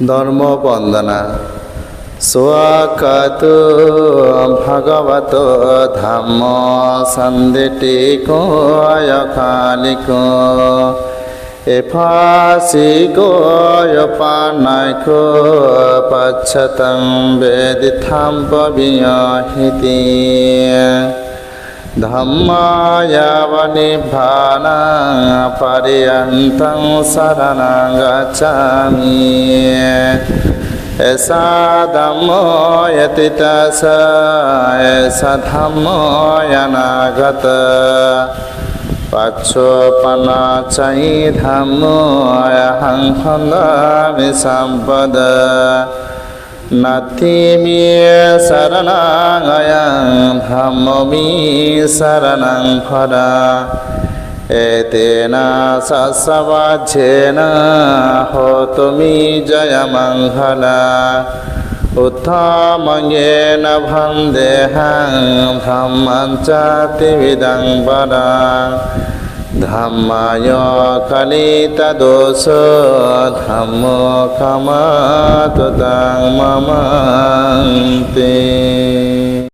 ধর্ম বন্দনা স্বাগত ভগবত ধাম সন্দেটি কয় কালিক এফাসি গয় পানাইক পচ্ছতং বেদিথাম পবিয়হিতি ධම්මායාවනිභාන පරියන්තං සරණගචාමිය එසා ධම්මෝ යතිතස එස ධම්මෝ යනාගත පච්චෝපනාචයි ධම්මෝ අයහං හොඳමි සම්පද නත්තිමිය සරණාගයා ধম্মমি শরণং ফরা এতেন সসবাচ্ছেন হোতমি জয়মঙ্গলা উত্থামঙ্গেন ভন্দেহং ধম্মং চ ত্রিবিদং পরাং ধম্মায় কলিত দোষ ধম্ম ক্ষমাতুতাং মমন্তে